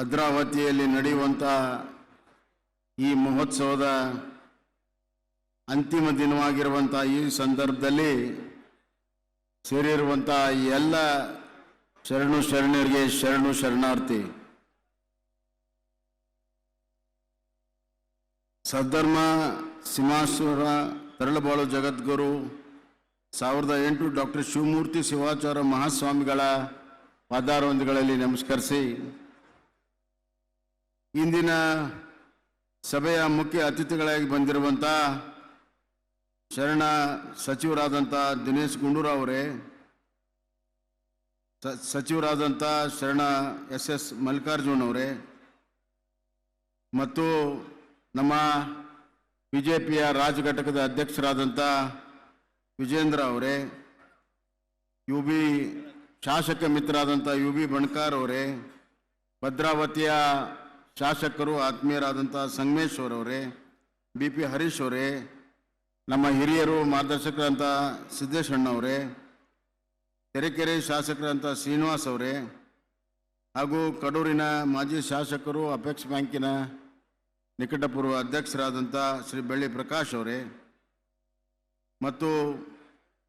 ಭದ್ರಾವತಿಯಲ್ಲಿ ನಡೆಯುವಂಥ ಈ ಮಹೋತ್ಸವದ ಅಂತಿಮ ದಿನವಾಗಿರುವಂಥ ಈ ಸಂದರ್ಭದಲ್ಲಿ ಸೇರಿರುವಂಥ ಎಲ್ಲ ಶರಣು ಶರಣರಿಗೆ ಶರಣು ಶರಣಾರ್ಥಿ. ಸದ್ಧರ್ಮ ಸಿಂಹಾಸುರ ತರಳಬಾಳು ಜಗದ್ಗುರು, ಸಾವಿರದ ಎಂಟು ಡಾಕ್ಟರ್ ಶಿವಮೂರ್ತಿ ಶಿವಾಚಾರ್ಯ ಮಹಾಸ್ವಾಮಿಗಳ ಪಾದಾರವಂದಿಗಳಲ್ಲಿ ನಮಸ್ಕರಿಸಿ. ಇಂದಿನ ಸಭೆಯ ಮುಖ್ಯ ಅತಿಥಿಗಳಾಗಿ ಬಂದಿರುವಂಥ ಶರಣ ಸಚಿವರಾದಂಥ ದಿನೇಶ್ ಗುಂಡೂರಾವ್ ಅವರೇ ಸಚಿವರಾದಂಥ ಶರಣ ಎಸ್ ಎಸ್ ಮಲ್ಲಿಕಾರ್ಜುನ್ ಅವರೇ, ಮತ್ತು ನಮ್ಮ ಬಿ ಜೆ ಪಿಯ ಘಟಕದ ಅಧ್ಯಕ್ಷರಾದಂಥ ವಿಜೇಂದ್ರ ಅವರೇ ಯು ಬಿ ಶಾಸಕ ಮಿತ್ರರಾದಂಥ ಯು ಬಿ ಬಣ್ಕಾರ್ ಅವರೇ, ಭದ್ರಾವತಿಯ ಶಾಸಕರು ಆತ್ಮೀಯರಾದಂಥ ಸಂಗಮೇಶ್ವರ್ ಅವರೇ ಬಿ ಪಿ ಹರೀಶ್ ಅವರೇ, ನಮ್ಮ ಹಿರಿಯರು ಮಾರ್ಗದರ್ಶಕರಂಥ ಸಿದ್ದೇಶಣ್ಣ ಅವರೇ, ಕೆರೆಕೆರೆ ಶಾಸಕರಂಥ ಶ್ರೀನಿವಾಸ್ ಅವರೇ, ಹಾಗೂ ಕಡೂರಿನ ಮಾಜಿ ಶಾಸಕರು ಅಪೆಕ್ಸ್ ಬ್ಯಾಂಕಿನ ನಿಕಟಪೂರ್ವ ಅಧ್ಯಕ್ಷರಾದಂಥ ಶ್ರೀ ಬೆಳ್ಳಿ ಪ್ರಕಾಶ್ ಅವರೇ, ಮತ್ತು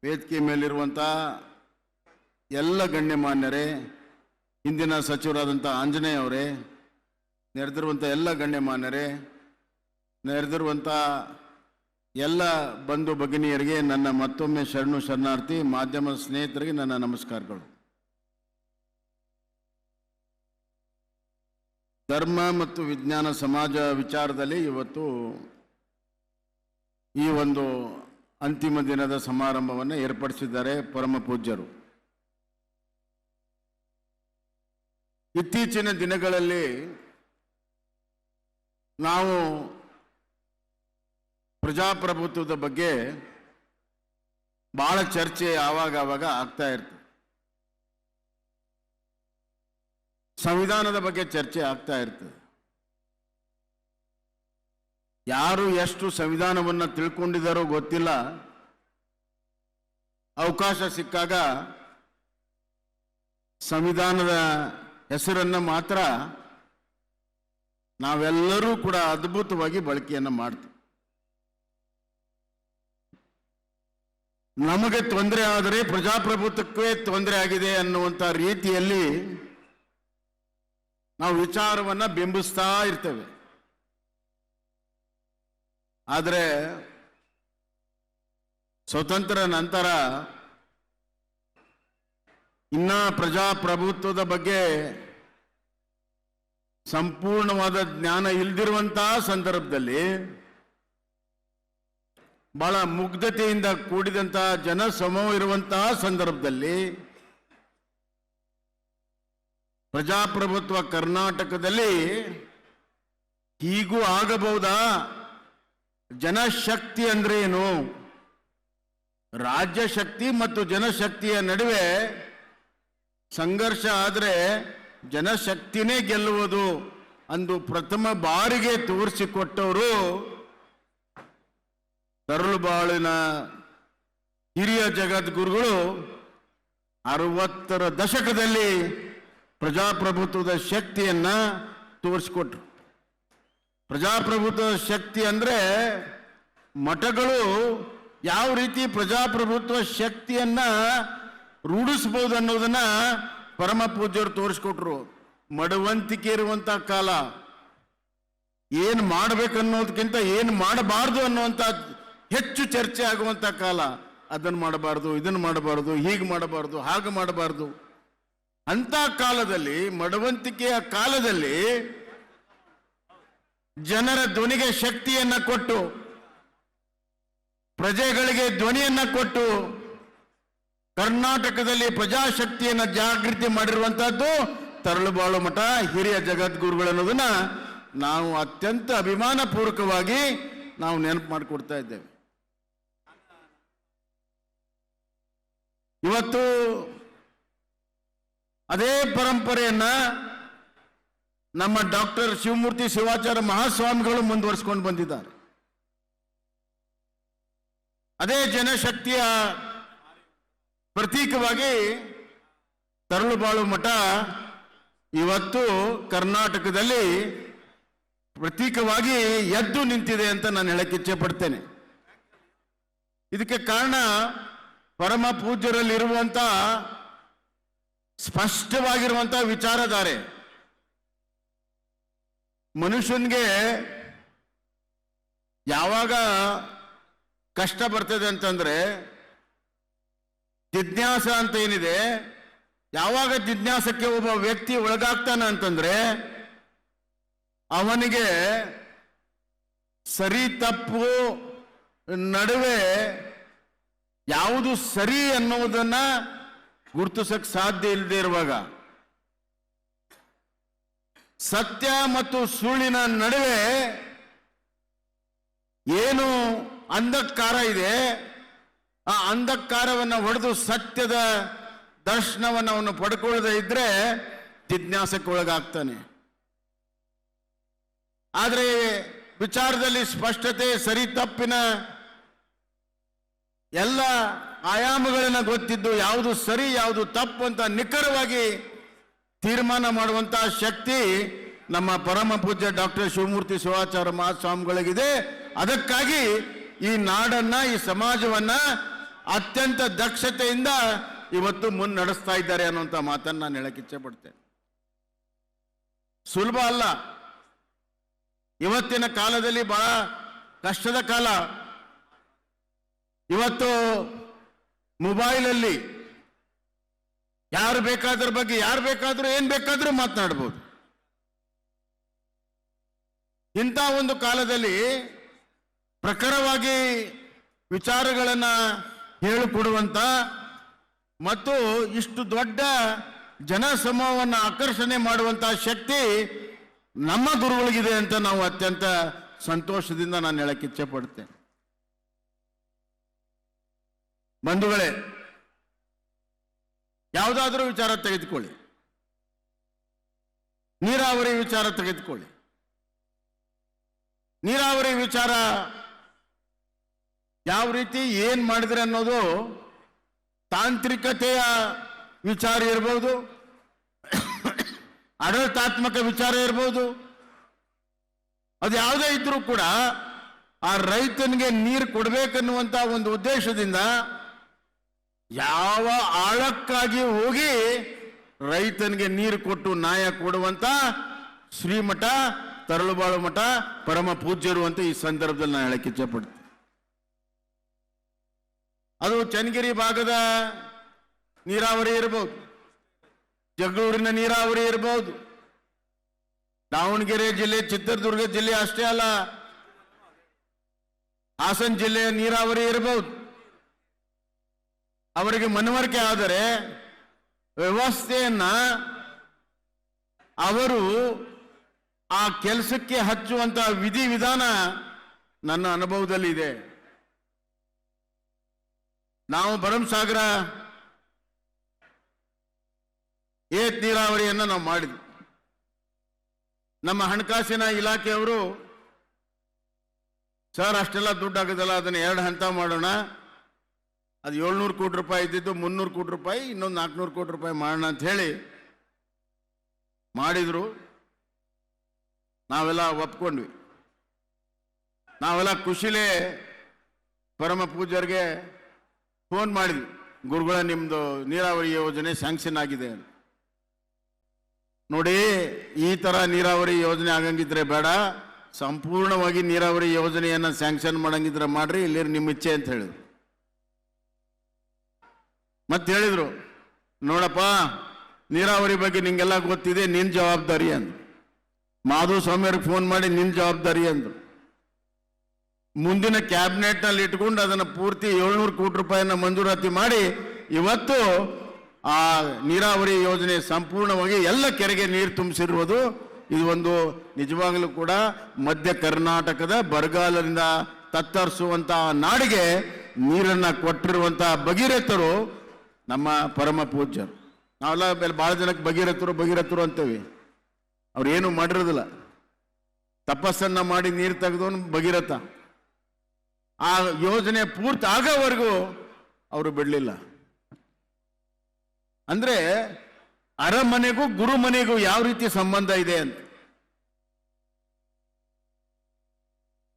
ವೇದಿಕೆ ಮೇಲಿರುವಂಥ ಎಲ್ಲ ಗಣ್ಯಮಾನ್ಯರೇ, ಹಿಂದಿನ ಸಚಿವರಾದಂಥ ಆಂಜನೇಯ ಅವರೇ ನೆರೆದಿರುವಂಥ ಎಲ್ಲ ಗಣ್ಯಮಾನ್ಯರೇ ನೆರೆದಿರುವಂಥ ಎಲ್ಲ ಬಂಧು ಭಗಿನಿಯರಿಗೆ ನನ್ನ ಮತ್ತೊಮ್ಮೆ ಶರಣು ಶರಣಾರ್ಥಿ, ಮಾಧ್ಯಮ ಸ್ನೇಹಿತರಿಗೆ ನನ್ನ ನಮಸ್ಕಾರಗಳು. ಧರ್ಮ ಮತ್ತು ವಿಜ್ಞಾನ ಸಮಾಜ ವಿಚಾರದಲ್ಲಿ ಇವತ್ತು ಈ ಒಂದು ಅಂತಿಮ ದಿನದ ಸಮಾರಂಭವನ್ನು ಏರ್ಪಡಿಸಿದ್ದಾರೆ ಪರಮ ಪೂಜ್ಯರು. ಇತ್ತೀಚಿನ ದಿನಗಳಲ್ಲಿ ನಾವು ಪ್ರಜಾಪ್ರಭುತ್ವದ ಬಗ್ಗೆ ಬಹಳ ಚರ್ಚೆ ಆವಾಗ ಆವಾಗ ಆಗ್ತಾ ಇರ್ತದೆ. ಸಂವಿಧಾನದ ಬಗ್ಗೆ ಚರ್ಚೆ ಆಗ್ತಾ ಇರ್ತದೆ. ಯಾರು ಎಷ್ಟು ಸಂವಿಧಾನವನ್ನು ತಿಳ್ಕೊಂಡಿದ್ದಾರೋ ಗೊತ್ತಿಲ್ಲ. ಅವಕಾಶ ಸಿಕ್ಕಾಗ ಸಂವಿಧಾನದ ಹೆಸರನ್ನು ಮಾತ್ರ ನಾವೆಲ್ಲರೂ ಕೂಡ ಅದ್ಭುತವಾಗಿ ಬಳಕೆಯನ್ನು ಮಾಡ್ತೀವಿ. ನಮಗೆ ತೊಂದರೆ ಆದರೆ ಪ್ರಜಾಪ್ರಭುತ್ವಕ್ಕೆ ತೊಂದರೆ ಆಗಿದೆ ಅನ್ನುವಂಥ ರೀತಿಯಲ್ಲಿ ನಾವು ವಿಚಾರವನ್ನ ಬಿಂಬಿಸ್ತಾ ಇರ್ತೇವೆ. ಆದರೆ ಸ್ವತಂತ್ರ ನಂತರ ಇನ್ನ ಪ್ರಜಾಪ್ರಭುತ್ವದ ಬಗ್ಗೆ ಸಂಪೂರ್ಣವಾದ ಜ್ಞಾನ ಇಲ್ದಿರುವಂತಹ ಸಂದರ್ಭದಲ್ಲಿ ಬಹಳ ಮುಗ್ಧತೆಯಿಂದ ಕೂಡಿದಂತಹ ಜನ ಇರುವಂತಹ ಸಂದರ್ಭದಲ್ಲಿ ಪ್ರಜಾಪ್ರಭುತ್ವ ಕರ್ನಾಟಕದಲ್ಲಿ ಹೀಗೂ ಆಗಬಹುದಾ? ಜನಶಕ್ತಿ ಅಂದ್ರೆ ಏನು? ರಾಜ್ಯ ಶಕ್ತಿ ಮತ್ತು ಜನಶಕ್ತಿಯ ನಡುವೆ ಸಂಘರ್ಷ ಆದರೆ ಜನಶಕ್ತಿನೇ ಗೆಲ್ಲುವುದು ಅಂದು ಪ್ರಥಮ ಬಾರಿಗೆ ತೋರಿಸಿಕೊಟ್ಟವರು ತರಳುಬಾಳಿನ ಹಿರಿಯ ಜಗದ್ಗುರುಗಳು. ಅರವತ್ತರ ದಶಕದಲ್ಲಿ ಪ್ರಜಾಪ್ರಭುತ್ವದ ಶಕ್ತಿಯನ್ನ ತೋರಿಸಿಕೊಟ್ರು. ಪ್ರಜಾಪ್ರಭುತ್ವದ ಶಕ್ತಿ ಅಂದ್ರೆ ಮಠಗಳು ಯಾವ ರೀತಿ ಪ್ರಜಾಪ್ರಭುತ್ವ ಶಕ್ತಿಯನ್ನ ರೂಢಿಸಬಹುದು ಅನ್ನೋದನ್ನ ಪರಮ ಪೂಜ್ಯರು ತೋರಿಸ್ಕೊಟ್ರು, ಮಡವಂತಿಕೆ ಇರುವಂತ ಕಾಲ, ಏನ್ ಮಾಡ್ಬೇಕನ್ನೋದಕ್ಕಿಂತ ಏನ್ ಮಾಡಬಾರ್ದು ಅನ್ನುವಂತ ಹೆಚ್ಚು ಚರ್ಚೆ ಆಗುವಂತ ಕಾಲ ಅದನ್ನ ಮಾಡಬಾರ್ದು ಇದನ್ನ ಮಾಡಬಾರ್ದು, ಹೀಗೆ ಮಾಡಬಾರ್ದು, ಹಾಗೆ ಮಾಡಬಾರ್ದು. ಅಂತ ಕಾಲದಲ್ಲಿ, ಮಡವಂತಿಕೆಯ ಕಾಲದಲ್ಲಿ ಜನರ ಧ್ವನಿಗೆ ಶಕ್ತಿಯನ್ನ ಕೊಟ್ಟು, ಪ್ರಜೆಗಳಿಗೆ ಧ್ವನಿಯನ್ನ ಕೊಟ್ಟು ಕರ್ನಾಟಕದಲ್ಲಿ ಪ್ರಜಾಶಕ್ತಿಯನ್ನ ಜಾಗೃತಿ ಮಾಡಿರುವಂತಹದ್ದು ತರಳುಬಾಳು ಮಠ, ಹಿರಿಯ ಜಗದ್ಗುರುಗಳು ಅನ್ನೋದನ್ನ ನಾವು ಅತ್ಯಂತ ಅಭಿಮಾನ ಪೂರ್ವಕವಾಗಿ ನಾವು ನೆನಪು ಮಾಡಿಕೊಡ್ತಾ ಇದ್ದೇವೆ. ಇವತ್ತು ಅದೇ ಪರಂಪರೆಯನ್ನ ನಮ್ಮ ಡಾಕ್ಟರ್ ಶಿವಮೂರ್ತಿ ಶಿವಾಚಾರ್ಯ ಮಹಾಸ್ವಾಮಿಗಳು ಮುಂದುವರಿಸಿಕೊಂಡು ಬಂದಿದ್ದಾರೆ. ಅದೇ ಜನಶಕ್ತಿಯ ಪ್ರತೀಕವಾಗಿ ತರಳುಬಾಳು ಮಠ ಇವತ್ತು ಕರ್ನಾಟಕದಲ್ಲಿ ಪ್ರತೀಕವಾಗಿ ಎದ್ದು ನಿಂತಿದೆ ಅಂತ ನಾನು ಹೇಳಕ್ಕೆ ಇಚ್ಛೆ ಪಡ್ತೇನೆ ಇದಕ್ಕೆ ಕಾರಣ ಪರಮ ಪೂಜ್ಯರಲ್ಲಿರುವಂತ ಸ್ಪಷ್ಟವಾಗಿರುವಂತ ವಿಚಾರಧಾರೆ. ಮನುಷ್ಯನಿಗೆ ಯಾವಾಗ ಕಷ್ಟ ಬರ್ತದೆ ಅಂತಂದ್ರೆ ಜಿಜ್ಞಾಸ ಅಂತ ಏನಿದೆ? ಯಾವಾಗ ಜಿಜ್ಞಾಸಕ್ಕೆ ಒಬ್ಬ ವ್ಯಕ್ತಿ ಒಳಗಾಗ್ತಾನ ಅಂತಂದ್ರೆ, ಅವನಿಗೆ ಸರಿ ತಪ್ಪು ನಡುವೆ ಯಾವುದು ಸರಿ ಅನ್ನುವುದನ್ನ ಗುರುತಿಸಕ್ ಸಾಧ್ಯ ಇಲ್ಲದೆ ಇರುವಾಗ, ಸತ್ಯ ಮತ್ತು ಸುಳ್ಳಿನ ನಡುವೆ ಏನು ಅಂಧಕಾರ ಇದೆ? ಆ ಅಂಧಕಾರವನ್ನು ಹೊಡೆದು ಸತ್ಯದ ದರ್ಶನವನ್ನು ಅವನು ಪಡ್ಕೊಳ್ಳದೆ ಇದ್ರೆ ಜಿಜ್ಞಾಸಕ್ಕೆ ಒಳಗಾಗ್ತಾನೆ. ಆದರೆ ವಿಚಾರದಲ್ಲಿ ಸ್ಪಷ್ಟತೆ ಸರಿ ತಪ್ಪಿನ ಎಲ್ಲ ಆಯಾಮಗಳನ್ನ ಗೊತ್ತಿದ್ದು ಯಾವುದು ಸರಿ, ಯಾವುದು ತಪ್ಪು ಅಂತ ನಿಖರವಾಗಿ ತೀರ್ಮಾನ ಮಾಡುವಂತಹ ಶಕ್ತಿ ನಮ್ಮ ಪರಮ ಪೂಜ್ಯ ಡಾಕ್ಟರ್ ಶಿವಮೂರ್ತಿ ಶಿವಾಚಾರ್ಯ ಮಹಾಸ್ವಾಮಿಗಳಿಗಿದೆ. ಅದಕ್ಕಾಗಿ ಈ ನಾಡನ್ನ, ಈ ಸಮಾಜವನ್ನ ಅತ್ಯಂತ ದಕ್ಷತೆಯಿಂದ ಇವತ್ತು ಮುನ್ನಡೆಸ್ತಾ ಇದ್ದಾರೆ ಅನ್ನುವಂಥ ಮಾತನ್ನ ನಾನು ಹೇಳಕ್ ಇಚ್ಛೆ ಪಡ್ತೇನೆ. ಸುಲಭ ಅಲ್ಲ. ಇವತ್ತಿನ ಕಾಲದಲ್ಲಿ ಬಹಳ ಕಷ್ಟದ ಕಾಲ. ಇವತ್ತು ಮೊಬೈಲಲ್ಲಿ ಯಾರು ಬೇಕಾದ್ರ ಬಗ್ಗೆ, ಯಾರು ಬೇಕಾದರೂ ಏನ್ ಬೇಕಾದರೂ ಮಾತನಾಡ್ಬೋದು. ಇಂಥ ಒಂದು ಕಾಲದಲ್ಲಿ ಪ್ರಖರವಾಗಿ ವಿಚಾರಗಳನ್ನು ಹೇಳಿಕೊಡುವಂಥ ಮತ್ತು ಇಷ್ಟು ದೊಡ್ಡ ಜನ ಸಮೂಹವನ್ನು ಆಕರ್ಷಣೆ ಮಾಡುವಂಥ ಶಕ್ತಿ ನಮ್ಮ ಗುರುಗಳಿಗಿದೆ ಅಂತ ನಾವು ಅತ್ಯಂತ ಸಂತೋಷದಿಂದ ನಾನು ಹೇಳಕ್ಕೆ ಇಚ್ಛೆ ಪಡ್ತೇನೆ ಬಂಧುಗಳೇ, ಯಾವುದಾದ್ರೂ ವಿಚಾರ ತೆಗೆದುಕೊಳ್ಳಿ. ನೀರಾವರಿ ವಿಚಾರ ತೆಗೆದುಕೊಳ್ಳಿ. ನೀರಾವರಿ ವಿಚಾರ ಯಾವ ರೀತಿ ಏನ್ ಮಾಡಿದ್ರೆ ಅನ್ನೋದು ತಾಂತ್ರಿಕತೆಯ ವಿಚಾರ ಇರ್ಬೋದು, ಆಡಳಿತಾತ್ಮಕ ವಿಚಾರ ಇರ್ಬೋದು. ಅದು ಯಾವುದೇ ಇದ್ರೂ ಕೂಡ ಆ ರೈತನಿಗೆ ನೀರು ಕೊಡ್ಬೇಕನ್ನುವಂತ ಒಂದು ಉದ್ದೇಶದಿಂದ ಯಾವ ಆಳಕ್ಕಾಗಿ ಹೋಗಿ ರೈತನಿಗೆ ನೀರು ಕೊಟ್ಟು ನಾಯ ಕೊಡುವಂತ ಶ್ರೀಮಠ, ತರಳುಬಾಳು ಮಠ, ಪರಮ ಪೂಜ್ಯರು ಅಂತ ಈ ಸಂದರ್ಭದಲ್ಲಿ ನಾನು ಹೇಳಕ್ಕೆ ಇಚ್ಛೆಪಡ್ತೀನಿ ಅದು ಚನ್ನಗಿರಿ ಭಾಗದ ನೀರಾವರಿ ಇರಬಹುದು ಜಗಳೂರಿನ ನೀರಾವರಿ ಇರಬಹುದು ದಾವಣಗೆರೆ ಜಿಲ್ಲೆ, ಚಿತ್ರದುರ್ಗ ಜಿಲ್ಲೆ ಅಷ್ಟೇ ಅಲ್ಲ. ಹಾಸನ ಜಿಲ್ಲೆಯ ನೀರಾವರಿ ಇರಬಹುದು ಅವರಿಗೆ ಮನವರಿಕೆ ಆದರೆ ವ್ಯವಸ್ಥೆಯನ್ನ ಅವರು ಆ ಕೆಲಸಕ್ಕೆ ಹಚ್ಚುವಂತಹ ವಿಧಿ ವಿಧಾನ ನನ್ನ ಅನುಭವದಲ್ಲಿ ಇದೆ ನಾವು ಭರಮಸಾಗರ ಏತ್ ನೀರಾವರಿಯನ್ನು ನಾವು ಮಾಡಿದ್ವಿ. ನಮ್ಮ ಹಣಕಾಸಿನ ಇಲಾಖೆಯವರು, ಸರ್, ಅಷ್ಟೆಲ್ಲ ದುಡ್ಡು ಆಗೋದಲ್ಲ, ಅದನ್ನು ಎರಡು ಹಂತ ಮಾಡೋಣ. ಅದು ಏಳ್ನೂರು ಕೋಟಿ ರೂಪಾಯಿ ಇದ್ದಿದ್ದು ಮುನ್ನೂರು ಕೋಟಿ ರೂಪಾಯಿ, ಇನ್ನೊಂದು ನಾಲ್ಕುನೂರು ಕೋಟಿ ರೂಪಾಯಿ ಮಾಡೋಣ ಅಂತ ಹೇಳಿ ಮಾಡಿದ್ರು. ನಾವೆಲ್ಲ ಒಪ್ಕೊಂಡ್ವಿ. ನಾವೆಲ್ಲ ಖುಷಿಲೇ ಪರಮ ಪೂಜ್ಯರಿಗೆ ಫೋನ್ ಮಾಡಿದ್ವಿ, ಗುರುಗಳ ನಿಮ್ಮದು ನೀರಾವರಿ ಯೋಜನೆ ಸ್ಯಾಂಕ್ಷನ್ ಆಗಿದೆ. ನೋಡಿ, ಈ ಥರ ನೀರಾವರಿ ಯೋಜನೆ ಆಗಂಗಿದ್ರೆ ಬೇಡ, ಸಂಪೂರ್ಣವಾಗಿ ನೀರಾವರಿ ಯೋಜನೆಯನ್ನು ಸ್ಯಾಂಕ್ಷನ್ ಮಾಡಂಗಿದ್ರೆ ಮಾಡ್ರಿ ಇಲ್ಲಿ ನಿಮ್ಮ ಇಚ್ಛೆ ಅಂತ ಹೇಳಿದ್ರು. ಮತ್ತೆ ಹೇಳಿದ್ರು, ನೋಡಪ್ಪ, ನೀರಾವರಿ ಬಗ್ಗೆ ನಿಂಗೆಲ್ಲ ಗೊತ್ತಿದೆ ನಿನ್ನ ಜವಾಬ್ದಾರಿ ಅಂದ್ರು. ಮಾಧು ಸ್ವಾಮಿಯವ್ರಿಗೆ ಫೋನ್ ಮಾಡಿ ನಿನ್ನ ಜವಾಬ್ದಾರಿ ಅಂದ್ರು. ಮುಂದಿನ ಕ್ಯಾಬಿನೆಟ್ನಲ್ಲಿ ಇಟ್ಕೊಂಡು ಅದನ್ನು ಪೂರ್ತಿ ಏಳ್ನೂರು ಕೋಟಿ ರೂಪಾಯಿನ ಮಂಜೂರಾತಿ ಮಾಡಿ ಇವತ್ತು ಆ ನೀರಾವರಿ ಯೋಜನೆ ಸಂಪೂರ್ಣವಾಗಿ ಎಲ್ಲ ಕೆರೆಗೆ ನೀರು ತುಂಬಿಸಿರುವುದು. ಇದು ಒಂದು ನಿಜವಾಗಲೂ ಕೂಡ ಮಧ್ಯ ಕರ್ನಾಟಕದ ಬರಗಾಲದಿಂದ ತತ್ತರಿಸುವಂತಹ ನಾಡಿಗೆ ನೀರನ್ನ ಕೊಟ್ಟಿರುವಂತಹ ಭಗೀರಥರು ನಮ್ಮ ಪರಮ ಪೂಜ್ಯರು. ನಾವೆಲ್ಲ ಮೇಲೆ ಭಾಳ ಜನಕ್ಕೆ ಭಗೀರಥರು ಭಗೀರಥರು ಅಂತೇವೆ. ಅವ್ರು ಏನು ಮಾಡಿರೋದಿಲ್ಲ. ತಪಸ್ಸನ್ನ ಮಾಡಿ ನೀರು ತೆಗೆದವನು ಭಗೀರಥ. ಆ ಯೋಜನೆ ಪೂರ್ತಿ ಆಗೋವರೆಗೂ ಅವರು ಬಿಡಲಿಲ್ಲ. ಅಂದ್ರೆ ಅರಮನೆಗೂ ಗುರುಮನೆಗೂ ಯಾವ ರೀತಿ ಸಂಬಂಧ ಇದೆ ಅಂತ.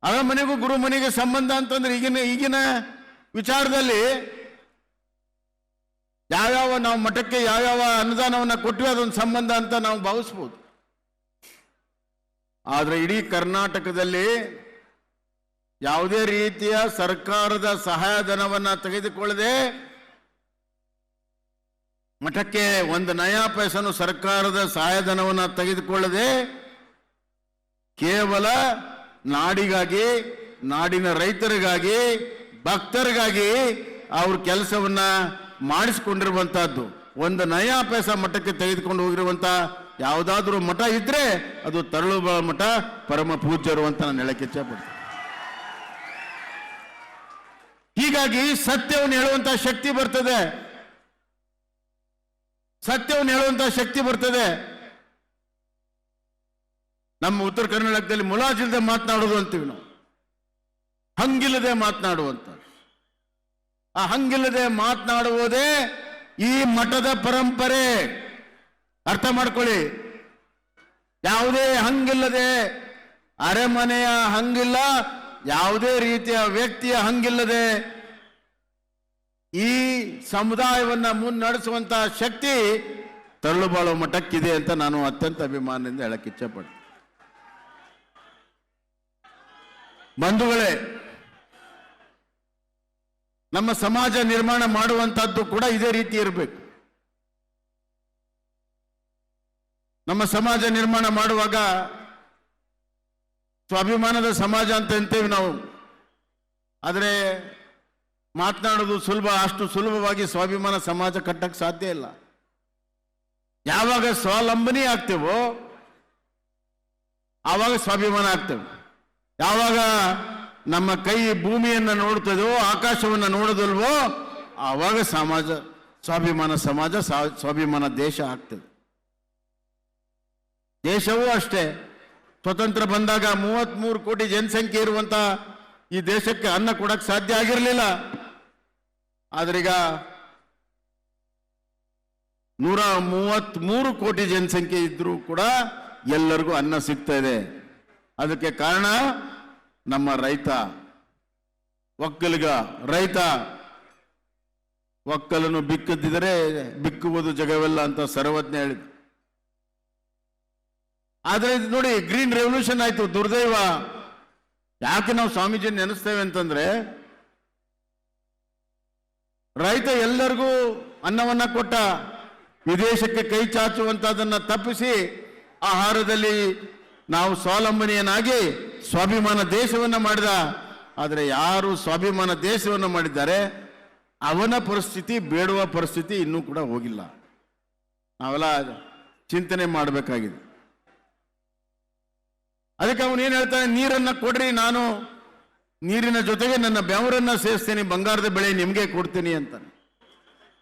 ಅರಮನೆಗೂ ಗುರುಮನೆಗೆ ಸಂಬಂಧ ಅಂತಂದ್ರೆ ಈಗಿನ ಈಗಿನ ವಿಚಾರದಲ್ಲಿ ಯಾವ್ಯಾವ ನಾವು ಮಠಕ್ಕೆ ಯಾವ್ಯಾವ ಅನುದಾನವನ್ನ ಕೊಟ್ಟಿವೆ ಅದೊಂದು ಸಂಬಂಧ ಅಂತ ನಾವು ಭಾವಿಸ್ಬೋದು. ಆದ್ರೆ ಇಡೀ ಕರ್ನಾಟಕದಲ್ಲಿ ಯಾವುದೇ ರೀತಿಯ ಸರ್ಕಾರದ ಸಹಾಯಧನವನ್ನು ತೆಗೆದುಕೊಳ್ಳದೆ ಮಠಕ್ಕೆ ಒಂದು ನಯಾ ಪೈಸನು ಸರ್ಕಾರದ ಸಹಾಯಧನವನ್ನು ತೆಗೆದುಕೊಳ್ಳದೆ ಕೇವಲ ನಾಡಿಗಾಗಿ, ನಾಡಿನ ರೈತರಿಗಾಗಿ, ಭಕ್ತರಿಗಾಗಿ ಅವ್ರ ಕೆಲಸವನ್ನ ಮಾಡಿಸಿಕೊಂಡಿರುವಂತಹದ್ದು. ಒಂದು ನಯಾ ಪೈಸ ಮಠಕ್ಕೆ ತೆಗೆದುಕೊಂಡು ಹೋಗಿರುವಂಥ ಯಾವುದಾದ್ರೂ ಮಠ ಇದ್ರೆ ಅದು ತರಳುಬ ಮಠ, ಪರಮ ಪೂಜ್ಯರು ಅಂತ ನಾನು ಹೇಳಕ್ಕೆ ಇಚ್ಛೆಪಡ್ತೀನಿ ಹೀಗಾಗಿ ಸತ್ಯವನ್ನು ಹೇಳುವಂತ ಶಕ್ತಿ ಬರ್ತದೆ. ಸತ್ಯವನ್ನು ಹೇಳುವಂತ ಶಕ್ತಿ ಬರ್ತದೆ. ನಮ್ಮ ಉತ್ತರ ಕರ್ನಾಟಕದಲ್ಲಿ ಮುಲಾಜಿಲ್ಲದೆ ಮಾತನಾಡೋದು ಅಂತೀವಿ ನಾವು. ಹಂಗಿಲ್ಲದೆ ಮಾತನಾಡುವಂತ. ಆ ಹಂಗಿಲ್ಲದೆ ಮಾತನಾಡುವುದೇ ಈ ಮಠದ ಪರಂಪರೆ. ಅರ್ಥ ಮಾಡ್ಕೊಳ್ಳಿ. ಯಾವುದೇ ಹಂಗಿಲ್ಲದೆ ಅರೆಮನೆಯ ಹಂಗಿಲ್ಲ, ಯಾವುದೇ ರೀತಿಯ ವ್ಯಕ್ತಿಯ ಹಂಗಿಲ್ಲದೆ ಈ ಸಮುದಾಯವನ್ನ ಮುನ್ನಡೆಸುವಂತಹ ಶಕ್ತಿ ತರಳುಬಾಳು ಮಠಕ್ಕಿದೆ ಅಂತ ನಾನು ಅತ್ಯಂತ ಅಭಿಮಾನದಿಂದ ಹೇಳಕ್ಕೆ ಇಚ್ಛಪಡ್ತೀನಿ. ಬಂಧುಗಳೇ, ನಮ್ಮ ಸಮಾಜ ನಿರ್ಮಾಣ ಮಾಡುವಂತಹದ್ದು ಕೂಡ ಇದೇ ರೀತಿ ಇರಬೇಕು. ನಮ್ಮ ಸಮಾಜ ನಿರ್ಮಾಣ ಮಾಡುವಾಗ ಸ್ವಾಭಿಮಾನದ ಸಮಾಜ ಅಂತ ಅಂತೇವೆ ನಾವು. ಆದರೆ ಮಾತನಾಡೋದು ಸುಲಭ, ಅಷ್ಟು ಸುಲಭವಾಗಿ ಸ್ವಾಭಿಮಾನ ಸಮಾಜ ಕಟ್ಟಕ್ಕೆ ಸಾಧ್ಯ ಇಲ್ಲ. ಯಾವಾಗ ಸ್ವಾವಲಂಬನೆ ಆಗ್ತೇವೋ, ಆವಾಗ ಸ್ವಾಭಿಮಾನ ಆಗ್ತೇವೆ. ಯಾವಾಗ ನಮ್ಮ ಕೈ ಭೂಮಿಯನ್ನು ನೋಡ್ತದೋ, ಆಕಾಶವನ್ನು ನೋಡೋದಲ್ವೋ, ಆವಾಗ ಸಮಾಜ, ಸ್ವಾಭಿಮಾನ ಸಮಾಜ ಸ್ವಾಭಿಮಾನ ದೇಶ ಆಗ್ತದೆ. ದೇಶವೂ ಅಷ್ಟೇ. ಸ್ವತಂತ್ರ ಬಂದಾಗ ಮೂವತ್ಮೂರು ಕೋಟಿ ಜನಸಂಖ್ಯೆ ಇರುವಂತ ಈ ದೇಶಕ್ಕೆ ಅನ್ನ ಕೊಡಕ್ಕೆ ಸಾಧ್ಯ ಆಗಿರಲಿಲ್ಲ. ಆದ್ರೀಗ ನೂರ ಮೂವತ್ತ್ಮೂರು ಕೋಟಿ ಜನಸಂಖ್ಯೆ ಇದ್ರೂ ಕೂಡ ಎಲ್ಲರಿಗೂ ಅನ್ನ ಸಿಗ್ತಾ ಇದೆ. ಅದಕ್ಕೆ ಕಾರಣ ನಮ್ಮ ರೈತ, ಒಕ್ಕಲಿಗ ರೈತ, ಒಕ್ಕಲನ್ನು ಬಿಕ್ಕದಿದ್ದರೆ ಬಿಕ್ಕುವುದು ಜಗವೆಲ್ಲ ಅಂತ ಸರ್ವಜ್ಞ ಹೇಳಿದ ಆದರೆ ನೋಡಿ, ಗ್ರೀನ್ ರೆವಲ್ಯೂಷನ್ ಆಯ್ತು ದುರ್ದೈವ. ಯಾಕೆ ನಾವು ಸ್ವಾಮೀಜಿ ನೆನೆಸ್ತೇವೆ ಅಂತಂದ್ರೆ ರೈತ ಎಲ್ಲರಿಗೂ ಅನ್ನವನ್ನ ಕೊಟ್ಟ ವಿದೇಶಕ್ಕೆ ಕೈ ಚಾಚುವಂತದನ್ನ ತಪ್ಪಿಸಿ ಆಹಾರದಲ್ಲಿ ನಾವು ಸ್ವಾವಲಂಬನೆಯನ್ನಾಗಿ ಸ್ವಾಭಿಮಾನ ದೇಶವನ್ನ ಮಾಡಿದ. ಆದರೆ ಯಾರು ಸ್ವಾಭಿಮಾನ ದೇಶವನ್ನು ಮಾಡಿದ್ದಾರೆ, ಅವನ ಪರಿಸ್ಥಿತಿ ಬೇಡುವ ಪರಿಸ್ಥಿತಿ ಇನ್ನೂ ಕೂಡ ಹೋಗಿಲ್ಲ. ನಾವೆಲ್ಲ ಚಿಂತನೆ ಮಾಡಬೇಕಾಗಿದೆ. ಅದಕ್ಕೆ ಅವನು ಏನು ಹೇಳ್ತಾನೆ, ನೀರನ್ನ ಕೊಡ್ರಿ, ನಾನು ನೀರಿನ ಜೊತೆಗೆ ನನ್ನ ಬೆವರನ್ನ ಸೇರಿಸ್ತೇನೆ, ಬಂಗಾರದ ಬೆಳೆ ನಿಮಗೆ ಕೊಡ್ತೀನಿ ಅಂತ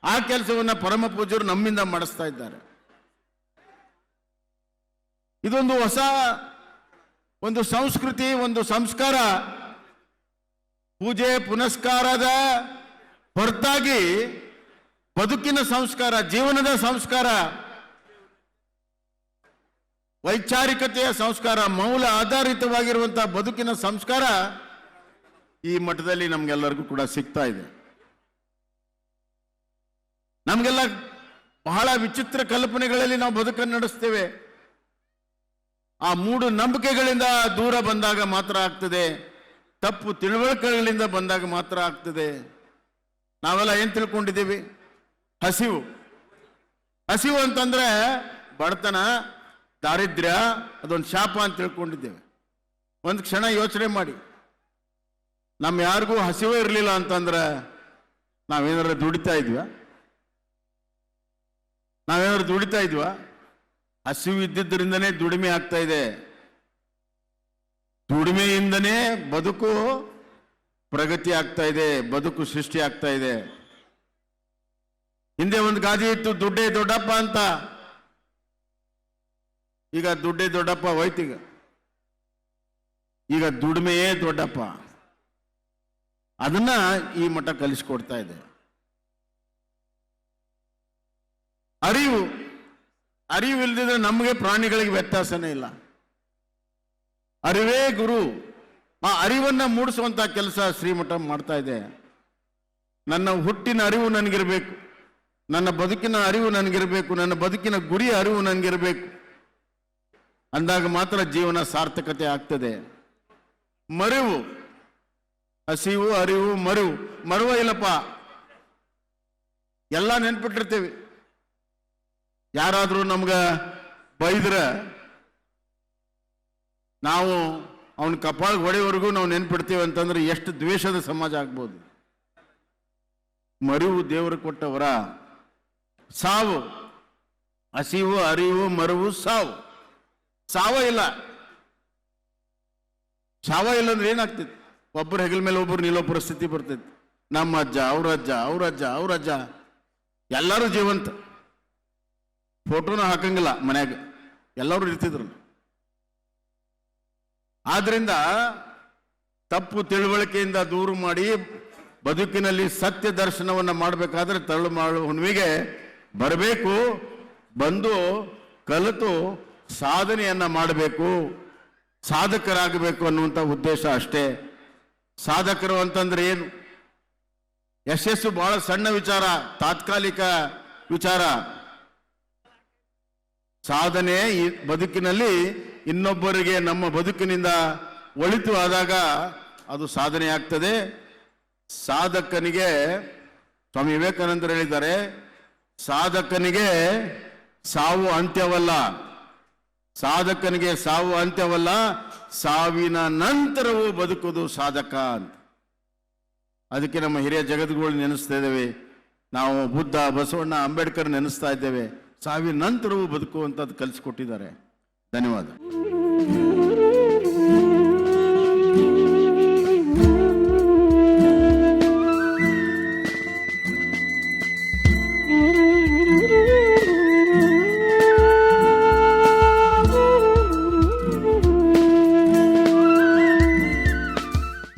ಆ ಕೆಲಸವನ್ನ ಪರಮ ಪೂಜರು ನಮ್ಮಿಂದ ಮಾಡಿಸ್ತಾ ಇದ್ದಾರೆ. ಇದೊಂದು ಹೊಸ ಒಂದು ಸಂಸ್ಕೃತಿ, ಒಂದು ಸಂಸ್ಕಾರ. ಪೂಜೆ ಪುನಸ್ಕಾರದ ಹೊರತಾಗಿ ಬದುಕಿನ ಸಂಸ್ಕಾರ, ಜೀವನದ ಸಂಸ್ಕಾರ, ವೈಚಾರಿಕತೆಯ ಸಂಸ್ಕಾರ ಮೌಲ ಆಧಾರಿತವಾಗಿರುವಂತಹ ಬದುಕಿನ ಸಂಸ್ಕಾರ ಈ ಮಠದಲ್ಲಿ ನಮ್ಗೆಲ್ಲರಿಗೂ ಕೂಡ ಸಿಗ್ತಾ ಇದೆ. ನಮಗೆಲ್ಲ ಬಹಳ ವಿಚಿತ್ರ ಕಲ್ಪನೆಗಳಲ್ಲಿ ನಾವು ಬದುಕನ್ನು ನಡೆಸ್ತೇವೆ. ಆ ಮೂಡು ನಂಬಿಕೆಗಳಿಂದ ದೂರ ಬಂದಾಗ ಮಾತ್ರ ಆಗ್ತದೆ. ತಪ್ಪು ತಿಳುವಳಿಕೆಗಳಿಂದ ಬಂದಾಗ ಮಾತ್ರ ಆಗ್ತದೆ. ನಾವೆಲ್ಲ ಏನ್ ತಿಳ್ಕೊಂಡಿದ್ದೀವಿ? ಹಸಿವು. ಹಸಿವು ಅಂತಂದ್ರೆ ಬಡತನ, ದಾರಿದ್ರ್ಯ, ಅದೊಂದು ಶಾಪ ಅಂತ ತಿಳ್ಕೊಂಡಿದ್ದೇವೆ. ಒಂದು ಕ್ಷಣ ಯೋಚನೆ ಮಾಡಿ. ನಮ್ಮ ಯಾರಿಗೂ ಹಸಿವೇ ಇರಲಿಲ್ಲ ಅಂತಂದ್ರೆ ನಾವೇನಾದ್ರು ದುಡಿತಾ ಇದ್ವಾ? ನಾವೇನಾದ್ರು ದುಡಿತಾ ಇದ್ವಾ? ಹಸಿವು ಇದ್ದಿದ್ದರಿಂದನೇ ದುಡಿಮೆ ಆಗ್ತಾ ಇದೆ. ದುಡಿಮೆಯಿಂದನೇ ಬದುಕು ಪ್ರಗತಿ ಆಗ್ತಾ ಇದೆ, ಬದುಕು ಸೃಷ್ಟಿ ಆಗ್ತಾ ಇದೆ. ಹಿಂದೆ ಒಂದು ಗಾದಿ ಇತ್ತು, ದುಡ್ಡೇ ದೊಡ್ಡಪ್ಪ ಅಂತ. ಈಗ ದುಡ್ಡೇ ದೊಡ್ಡಪ್ಪ ಹೋಯ್ತೀಗ ಈಗ ದುಡಿಮೆಯೇ ದೊಡ್ಡಪ್ಪ. ಅದನ್ನ ಈ ಮಠ ಕಲಿಸ್ಕೊಡ್ತಾ ಇದೆ. ಅರಿವು ಅರಿವು ಇಲ್ದಿದ್ರೆ ನಮಗೆ ಪ್ರಾಣಿಗಳಿಗೆ ವ್ಯತ್ಯಾಸನೇ ಇಲ್ಲ. ಅರಿವೇ ಗುರು. ಆ ಅರಿವನ್ನ ಮೂಡಿಸುವಂತ ಕೆಲಸ ಶ್ರೀಮಠ ಮಾಡ್ತಾ ಇದೆ. ನನ್ನ ಹುಟ್ಟಿನ ಅರಿವು ನನಗಿರಬೇಕು. ನನ್ನ ಬದುಕಿನ ಅರಿವು ನನಗಿರಬೇಕು. ನನ್ನ ಬದುಕಿನ ಗುರಿ ಅರಿವು ನನಗಿರಬೇಕು. ಅಂದಾಗ ಮಾತ್ರ ಜೀವನ ಸಾರ್ಥಕತೆ ಆಗ್ತದೆ. ಮರಿವು. ಹಸಿವು, ಅರಿವು ಮರುವು ಮರುವ ಇಲ್ಲಪ್ಪ. ಎಲ್ಲ ನೆನ್ಪಿಟ್ಟಿರ್ತೀವಿ. ಯಾರಾದರೂ ನಮ್ಗ ಬೈದ್ರೆ ನಾವು ಅವನ ಕಪಾಳ ಹೊಡೆಯವರೆಗೂ ನಾವು ನೆನ್ಪಿಡ್ತೇವೆ ಅಂತಂದ್ರೆ ಎಷ್ಟು ದ್ವೇಷದ ಸಮಾಜ ಆಗ್ಬೋದು. ಮರಿವು ದೇವರು ಕೊಟ್ಟವರ ಸಾವು. ಹಸಿವು, ಅರಿವು, ಮರುವು, ಸಾವು. ಸಾವ ಇಲ್ಲ. ಸಾವ ಇಲ್ಲ ಅಂದ್ರೆ ಏನಾಗ್ತೈತಿ ಒಬ್ಬರು ಹೆಗಲ ಮೇಲೆ ಒಬ್ಬರು ನಿಲ್ಲೋ ಪರಿಸ್ಥಿತಿ ಬರ್ತೈತಿ. ನಮ್ಮ ಅಜ್ಜ, ಅವ್ರ ಅಜ್ಜ ಅವ್ರ ಅಜ್ಜ ಅವ್ರ ಅಜ್ಜ. ಎಲ್ಲರೂ ಜೀವಂತ. ಫೋಟೋನ ಹಾಕಂಗಿಲ್ಲ ಮನ್ಯಾಗ. ಎಲ್ಲರೂ ಇರ್ತಿದ್ರು. ಆದ್ರಿಂದ ತಪ್ಪು ತಿಳುವಳಿಕೆಯಿಂದ ದೂರ ಮಾಡಿ ಬದುಕಿನಲ್ಲಿ ಸತ್ಯ ದರ್ಶನವನ್ನು ಮಾಡಬೇಕಾದ್ರೆ ತಳ್ಳು ಮಾಡು ಹುಣ್ವಿಗೆ ಬರಬೇಕು, ಬಂದು ಕಲಿತು ಸಾಧನೆಯನ್ನು ಮಾಡಬೇಕು, ಸಾಧಕರಾಗಬೇಕು ಅನ್ನುವಂಥ ಉದ್ದೇಶ ಅಷ್ಟೇ. ಸಾಧಕರು ಅಂತಂದ್ರೆ ಏನು? ಯಶಸ್ಸು ಬಹಳ ಸಣ್ಣ ವಿಚಾರ, ತಾತ್ಕಾಲಿಕ ವಿಚಾರ. ಸಾಧನೆ ಬದುಕಿನಲ್ಲಿ ಇನ್ನೊಬ್ಬರಿಗೆ ನಮ್ಮ ಬದುಕಿನಿಂದ ಒಳಿತು ಆದಾಗ ಅದು ಸಾಧನೆ ಆಗ್ತದೆ. ಸಾಧಕನಿಗೆ, ಸ್ವಾಮಿ ವಿವೇಕಾನಂದರು ಹೇಳಿದ್ದಾರೆ, ಸಾಧಕನಿಗೆ ಸಾವು ಅಂತ್ಯವಲ್ಲ. ಸಾಧಕನಿಗೆ ಸಾವು ಅಂತ್ಯವಲ್ಲ ಸಾವಿನ ನಂತರವೂ ಬದುಕೋದು ಸಾಧಕ ಅಂತ. ಅದಕ್ಕೆ ನಮ್ಮ ಹಿರಿಯ ಜಗದ್ಗಳು ನೆನೆಸ್ತಾ ಇದ್ದೇವೆ. ನಾವು ಬುದ್ಧ, ಬಸವಣ್ಣ ಅಂಬೇಡ್ಕರ್ ನೆನೆಸ್ತಾ ಇದ್ದೇವೆ. ಸಾವಿನ ನಂತರವೂ ಬದುಕುವಂಥದ್ದು ಕಲಿಸ್ಕೊಟ್ಟಿದ್ದಾರೆ. ಧನ್ಯವಾದ.